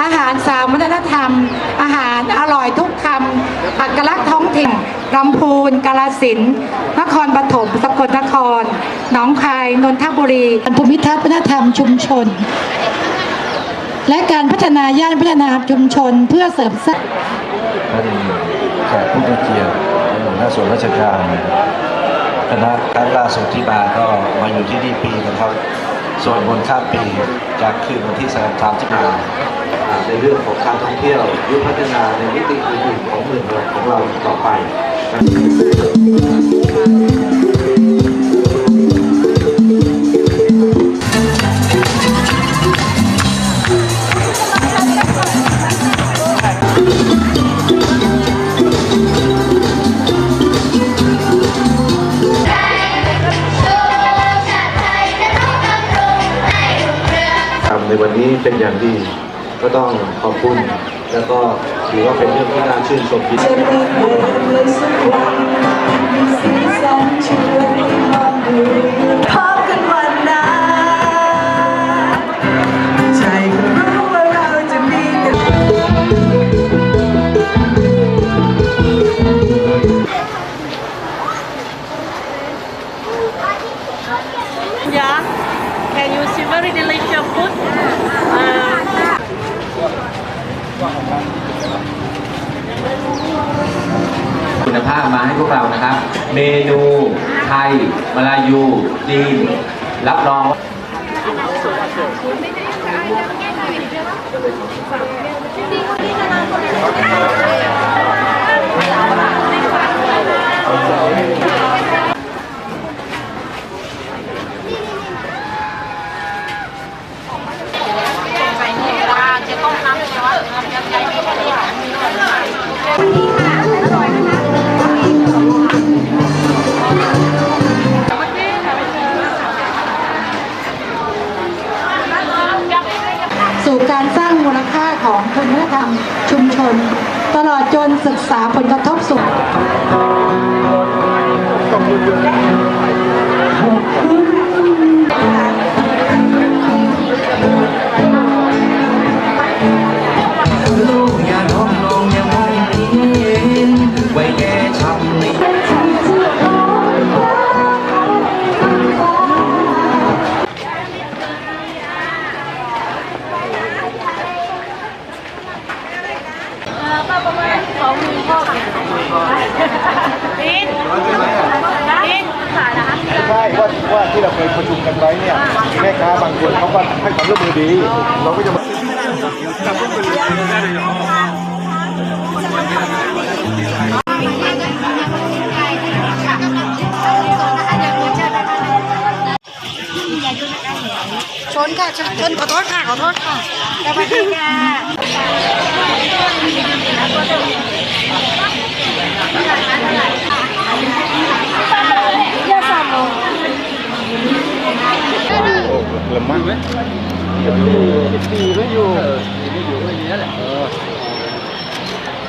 อาหารสามวัฒนธรรม อาหารอร่อยทุกคำอักลักษณ์ท้องถิ่นลำพูนกาลสินธุ์นครปฐมสกลนครหนองคายนนทบุรีภูมิทัศน์วัฒนธรรมชุมชน และการพัฒนาย่านพัฒนาชุมชนเพื่อเสริมสร้างท่านแขกผู้มีเกียรติหัวหน้าส่วนราชการคณะครั้งล่าสุดที่มาก็มาอยู่ที่นี่ปีนะครับ ส่วนบนต์ข้ามปีจากคืนวันที่33จันที่มาในเรื่องของการท่องเที่ยวยุคพัฒนาในมิติอื่นๆของเมืองเราของเราต่อไป วันนี้เป็นอย่างดี ก็ต้องขอบคุณ แล้วก็ถือว่าเป็นเรื่องที่น่าชื่นชมทีเดียวพบกันวันนั้นใจก็รู้ว่าเราจะมีกัน Yeah. Can you see very delicious food? ามาให้พวกเรานะครับ เมนูไทยมาลายูจีนรับรอง สู่การสร้างมูลค่าของคุณธรรมชุมชน ตลอดจนศึกษาผลกระทบสู่ Bin. Bin. ใช่ว่าว่าที่เราเคยประชุมกันไว้เนี่ยแม่ค้าบางคนเขาก็ให้ความร่วมมือดี เราก็จะมา ชนค่ะชนชนขอโทษค่ะขอโทษค่ะสวัสดีค่ะละมั่งไหมอยู่สี่ไม่อยู่สี่ไม่อยู่ไม่มีนั่นแหละ